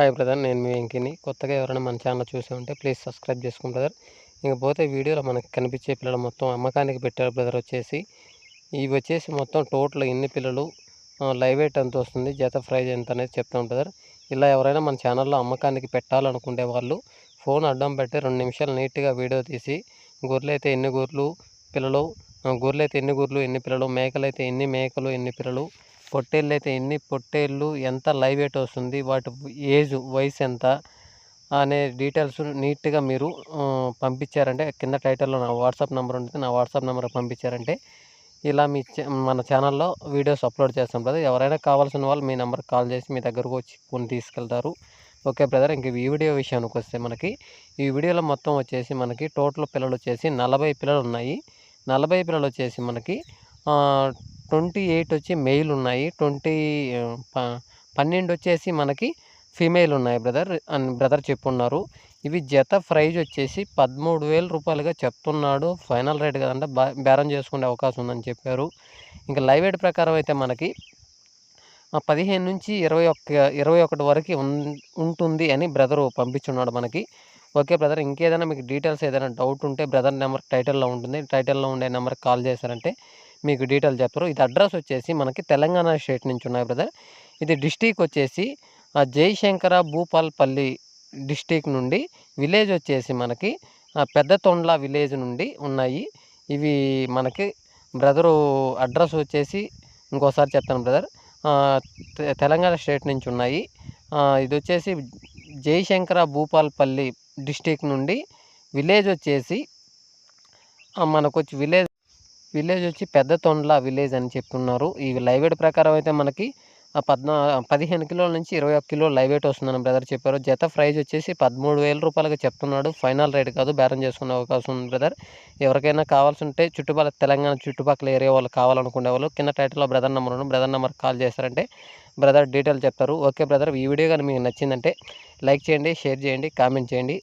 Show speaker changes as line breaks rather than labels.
Hi brother నేను మీ వెంకిని. కొత్తగా ఎవరైనా మన ఛానల్ చూసి ఉంటే ప్లీజ్ సబ్స్క్రైబ్ చేసుకోండి బ్రదర్ ఇంకపోతే వీడియోలో మనకి కనిపించే పిల్లలు మొత్తం అమ్మకానికి పెట్టారు బ్రదర్ వచ్చేసి. ఇవి వచ్చేసి మొత్తం టోటల్ ఎన్ని పిల్లలు లైవ్ ఎయిట్ ఎంత వస్తుంది జత ప్రైజ్ ఎంత అనేది చెప్తాం బ్రదర్ ఇలా ఎవరైనా మన ఛానల్లో అమ్మకానికి పెట్టాలనుకునే వాళ్ళు ఫోన్ అడ్డం పెట్టి రెండు నిమిషాలు నీట్గా వీడియో తీసి గొర్రెలు అయితే ఎన్ని గొర్రెలు పిల్లలు గొర్రెలు అయితే ఎన్ని గొర్రెలు ఎన్ని పిల్లలు మేకలు అయితే ఎన్ని మేకలు ఎన్ని పిల్లలు పొట్టేళ్ళు అయితే ఎన్ని పొట్టేళ్ళు ఎంత లైవ్ వెయిట్ వస్తుంది వాటి ఏజ్ వయసు ఎంత అనే డీటెయిల్స్ నీట్గా మీరు పంపించారంటే కింద టైటిల్లో నా వాట్సాప్ నెంబర్ ఉంటుంది. నా వాట్సాప్ నెంబర్ పంపించారంటే ఇలా మీ మన ఛానల్లో వీడియోస్ అప్లోడ్ చేస్తాం బ్రదర్. ఎవరైనా కావాల్సిన వాళ్ళు మీ నెంబర్కి కాల్ చేసి మీ దగ్గరకు వచ్చి కొన్ని తీసుకెళ్తారు. ఓకే బ్రదర్ ఇంక ఈ వీడియో విషయానికి వస్తే మనకి ఈ వీడియోలో మొత్తం వచ్చేసి మనకి టోటల్ పిల్లలు వచ్చేసి నలభై పిల్లలు ఉన్నాయి. నలభై పిల్లలు వచ్చేసి మనకి ట్వంటీ ఎయిట్ వచ్చి మెయిల్ ఉన్నాయి. ట్వంటీ పన్నెండు వచ్చేసి మనకి ఫీమేల్ ఉన్నాయి బ్రదర్ అని బ్రదర్ చెప్పున్నారు. ఇవి జత ప్రైజ్ వచ్చేసి పదమూడు వేల రూపాయలుగా చెప్తున్నాడు. ఫైనల్ రేట్ కదంటే బేరం చేసుకునే అవకాశం ఉందని చెప్పారు. ఇంకా లైవ్ ఎయిడ్ ప్రకారం అయితే మనకి పదిహేను నుంచి ఇరవై ఒక్క ఇరవై ఒకటి వరకు ఉంటుంది అని బ్రదరు పంపించున్నాడు మనకి. ఓకే బ్రదర్ ఇంకేదైనా మీకు డీటెయిల్స్ ఏదైనా డౌట్ ఉంటే బ్రదర్ నెంబర్ టైటిల్లో ఉంటుంది. టైటిల్లో ఉండే నెంబర్కి కాల్ చేశారంటే మీకు డీటెయిల్ చెప్తారు. ఇది అడ్రస్ వచ్చేసి మనకి తెలంగాణ స్టేట్ నుంచి ఉన్నాయి బ్రదర్. ఇది డిస్టిక్ వచ్చేసి జయశంకర భూపాల్పల్లి డిస్టిక్ నుండి విలేజ్ వచ్చేసి మనకి పెద్ద తొండ్ల విలేజ్ నుండి ఉన్నాయి. ఇవి మనకి బ్రదరు అడ్రస్ వచ్చేసి ఇంకోసారి చెప్తాను బ్రదర్. తెలంగాణ స్టేట్ నుంచి ఉన్నాయి. ఇది వచ్చేసి జయశంకర భూపాల్పల్లి డిస్టిక్ నుండి విలేజ్ వచ్చేసి మనకు వచ్చి విలేజ్ విలేజ్ వచ్చి పెద్ద తొండ్ల విలేజ్ అని చెప్తున్నారు. ఈ లైవ్ వెయిట్ ప్రకారం అయితే మనకి పద్నా పదిహేను కిలోల నుంచి ఇరవై ఒక్క కిలో లైవ్ వెయిట్ వస్తుందని బ్రదర్ చెప్పారు. జత ప్రైజ్ వచ్చేసి పదమూడు వేల రూపాయలకు చెప్తున్నాడు. ఫైనల్ రేట్ కాదు బేరం చేసుకునే అవకాశం ఉంది బ్రదర్. ఎవరికైనా కావాల్సి ఉంటే చుట్టుపక్కల తెలంగాణ చుట్టుపక్కల ఏరియా వాళ్ళు కావాలనుకునే వాళ్ళు కింద టైటిల్లో బ్రదర్ నెంబర్ ఉంది బ్రదర్ నెంబర్ కాల్ చేస్తారంటే బ్రదర్ డీటెయిల్ చెప్తారు. ఓకే బ్రదర్ ఈ వీడియో కానీ మీకు నచ్చిందంటే లైక్ చేయండి షేర్ చేయండి కామెంట్ చేయండి.